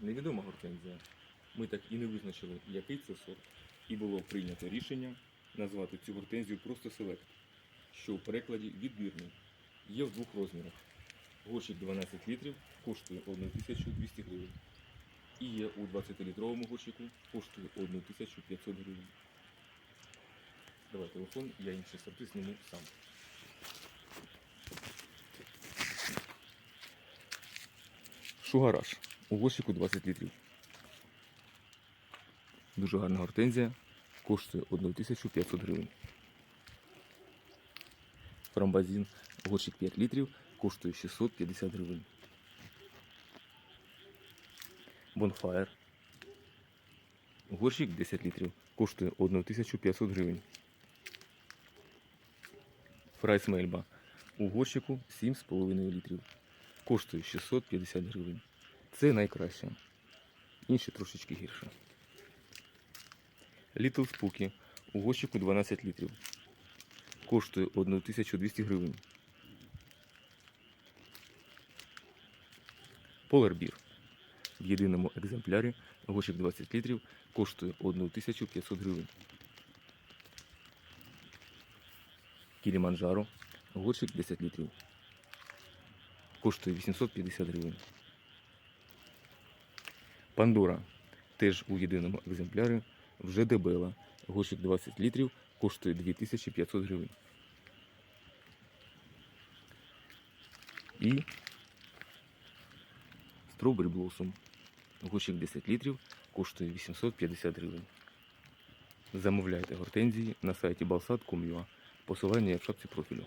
невідома гортензія. Ми так і не визначили, який це сорт. І було прийнято рішення назвати цю гортензію просто селект, що у перекладі відбірний. Є в двох розмірах. Горщик 12 літрів коштує 1200 гривень. І є у 20-літровому горщику коштує 1500 гривень. Давай телефон, я інші сорти зніму сам. Шугараж. У горщику 20 літрів. Дуже гарна гортензія. Коштує 1500 гривень. Фрамбазін. Горщик 5 літрів. Коштує 650 гривень. Бонфаєр. Горщик 10 літрів. Коштує 1500 гривень. Фрайс Мельба. У горщику 7,5 літрів. Коштує 650 гривень. Це найкраще. Інші трошечки гірше. Little Spooky. У горщику 12 літрів. Коштує 1200 гривень. Beer. В єдиному екземплярі горщик 20 літрів коштує 1500 гривень. Кіліманджаро. Горщик 10 літрів. Коштує 850 гривень. Пандора. Теж у єдиному екземплярі вже дебела. Горщик 20 літрів коштує 2500 гривень. І Strawberry Blossom. Горщик 10 літрів коштує 850 гривень. Замовляйте гортензії на сайті balsat.com.ua. Посилання в шапці профілю.